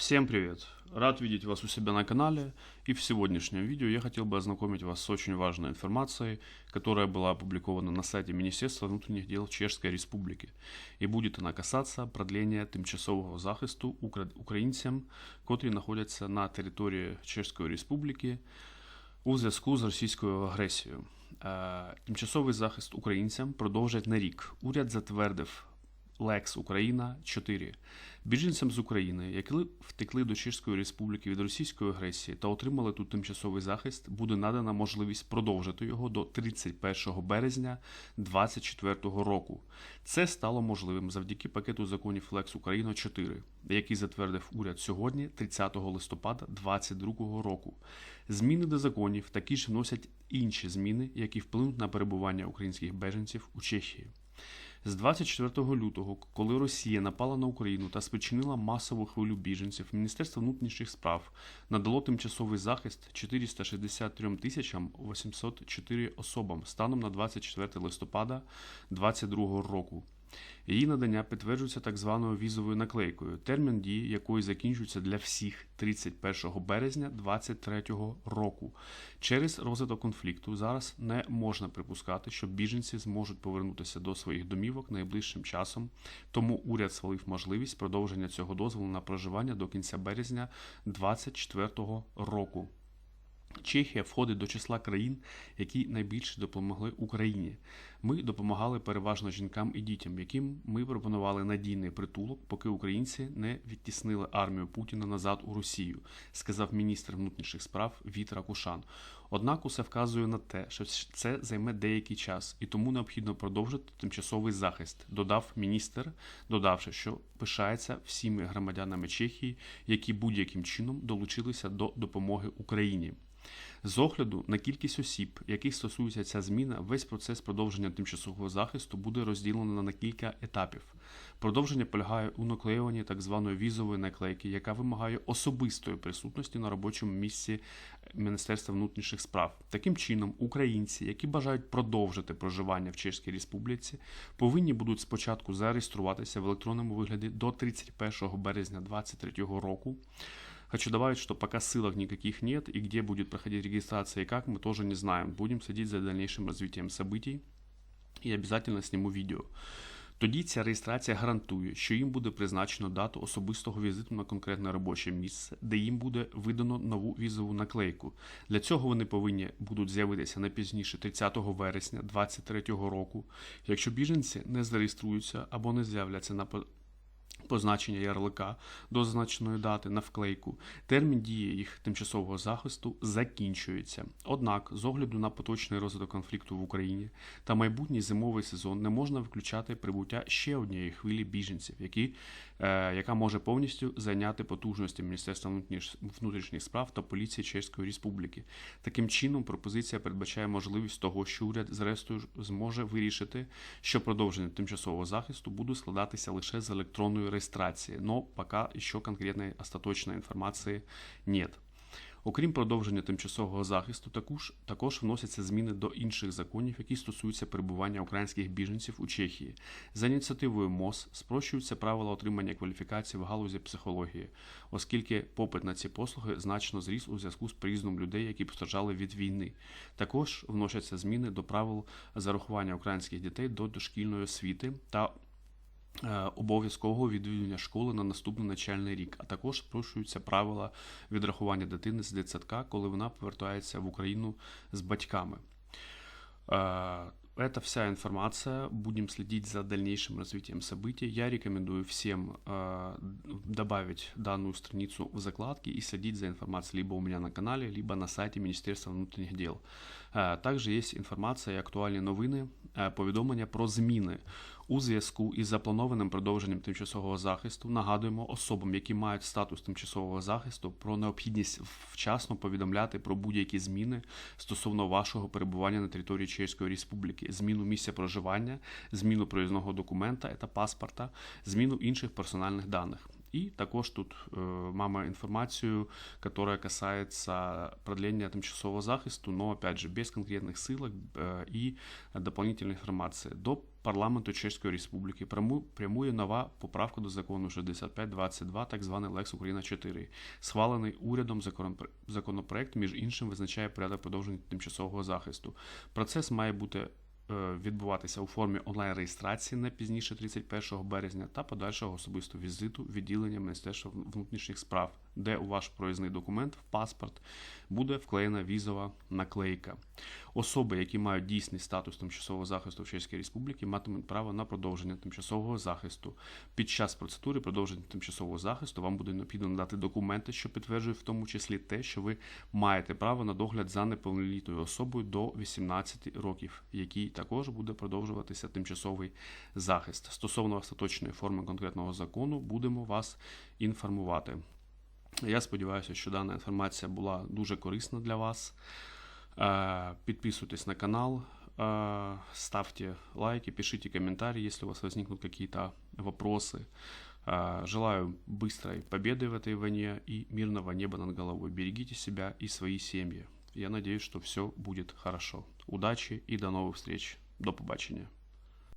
Всем привет! Рад видеть вас у себя на канале и в сегодняшнем видео я хотел бы ознакомить вас с очень важной информацией, которая была опубликована на сайте Министерства внутренних дел Чешской Республики. И будет она касаться продления тимчасового захисту укра... українцям, котрі знаходяться на території Чешської Республіки у зв'язку з російською агресією. Е, Тимчасовий захист українцям продовжать на рік. Уряд затвердив Лекс Україна 4. Біженцям з України, які втекли до Чешської Республіки від російської агресії та отримали тут тимчасовий захист, буде надана можливість продовжити його до 31 березня 2024 року. Це стало можливим завдяки пакету законів Лекс Україна 4, який затвердив уряд сьогодні, 30 листопада 2022 року. Зміни до законів такі ж вносять інші зміни, які вплинуть на перебування українських беженців у Чехії. З 24 лютого, коли Росія напала на Україну та спричинила масову хвилю біженців, Міністерство внутрішніх справ надало тимчасовий захист 463 тисячам 804 особам станом на 24 листопада 2022 року. Її надання підтверджується так званою візовою наклейкою, термін дії якої закінчується для всіх 31 березня 2023 року. Через розвиток конфлікту зараз не можна припускати, що біженці зможуть повернутися до своїх домівок найближчим часом, тому уряд схвалив можливість продовження цього дозволу на проживання до кінця березня 2024 року. Чехія входить до числа країн, які найбільше допомогли Україні. Ми допомагали переважно жінкам і дітям, яким ми пропонували надійний притулок, поки українці не відтіснили армію Путіна назад у Росію, сказав міністр внутрішніх справ Вітра Кушан. Однак усе вказує на те, що це займе деякий час, і тому необхідно продовжити тимчасовий захист, додав міністр, додавши, що пишається всіми громадянами Чехії, які будь-яким чином долучилися до допомоги Україні. З огляду на кількість осіб, яких стосується ця зміна, весь процес продовження тимчасового захисту буде розділено на кілька етапів. Продовження полягає у наклеюванні так званої візової наклейки, яка вимагає особистої присутності на робочому місці Міністерства внутрішніх справ. Таким чином, українці, які бажають продовжити проживання в Чеській Республіці, повинні будуть спочатку зареєструватися в електронному вигляді до 31 березня 2023 року. Хочу добавить, что пока ссылок никаких нет, и где будет проходить регистрация и как, мы тоже не знаем. Будем следить за дальнейшим развитием событий и обязательно сниму відео. Тоді ця реєстрація гарантує, що їм буде призначено дату особистого візиту на конкретне робоче місце, де їм буде видано нову візову наклейку. Для цього вони повинні будуть з'явитися не пізніше 30 вересня 2023 року. Якщо біженці не зареєструються або не з'являться на позначення ярлика до зазначеної дати на вклейку, термін дії їх тимчасового захисту закінчується. Однак, з огляду на поточний розвиток конфлікту в Україні та майбутній зимовий сезон не можна виключати прибуття ще однієї хвилі біженців, які, е, яка може повністю зайняти потужності Міністерства внутрішніх справ та поліції Чеської Республіки. Таким чином, пропозиція передбачає можливість того, що уряд зрештою зможе вирішити, що продовження тимчасового захисту буде складатися лише з електронної реєстрації, но пока еще конкретної остаточної інформації нет. Окрім продовження тимчасового захисту, також також вносяться зміни до інших законів, які стосуються перебування українських біженців у Чехії. За ініціативою МОЗ спрощуються правила отримання кваліфікації в галузі психології, оскільки попит на ці послуги значно зріс у зв'язку з приїздом людей, які постраждали від війни. Також вносяться зміни до правил зарахування українських дітей до дошкільної освіти та обов'язкового відвідування школи на наступний навчальний рік, а також спрощуються правила відрахування дитини з дитсадка, коли вона повертається в Україну з батьками. Е, это вся информация. Будем следить за дальнейшим развитием событий. Я рекомендую всем э, добавить данную страницу в закладки и следить за информацией либо у меня на канале, либо на сайте Министерства внутренних дел. Э, также есть информация и актуальні новини, э, повідомлення про зміни у зв'язку із запланованим продовженням тимчасового захисту. Нагадуємо особам, які мають статус тимчасового захисту, про необхідність вчасно повідомляти про будь-які зміни стосовно вашого перебування на території Чеської Республіки зміну місця проживання, зміну проїзного документа та паспорта, зміну інших персональних даних. И також тут э, маємо информацию, которая касается продления тимчасового захисту, но опять же без конкретных ссылок э, и дополнительной информации. До парламенту Чеської Республіки пряму- прямує нова поправка до закону 6522, так званий Лекс Україна 4. Схвалений урядом законопро- законопроект, між іншим, визначає порядок продовження тимчасового захисту. Процес має бути е, відбуватися у формі онлайн-реєстрації не пізніше 31 березня та подальшого особистого візиту відділення Міністерства внутрішніх справ, де у ваш проїзний документ в паспорт буде вклеєна візова наклейка. Особи, які мають дійсний статус тимчасового захисту в Чеській Республіці, матимуть право на продовження тимчасового захисту. Під час процедури продовження тимчасового захисту вам буде необхідно надати документи, що підтверджують в тому числі те, що ви маєте право на догляд за неповнолітньою особою до 18 років, якій також буде продовжуватися тимчасовий захист. Стосовно остаточної форми конкретного закону, будемо вас інформувати. Я сподіваюся, що дана інформація була дуже корисна для вас. Э, Подписывайтесь на канал, э, ставьте лайки, пишите комментарии, если у вас возникнут какие-то вопросы. Э, Желаю быстрой победы в этой войне и мирного неба над головой. Берегите себя и свои семьи. Я надеюсь, что все будет хорошо. Удачи и до новых встреч. До побачення.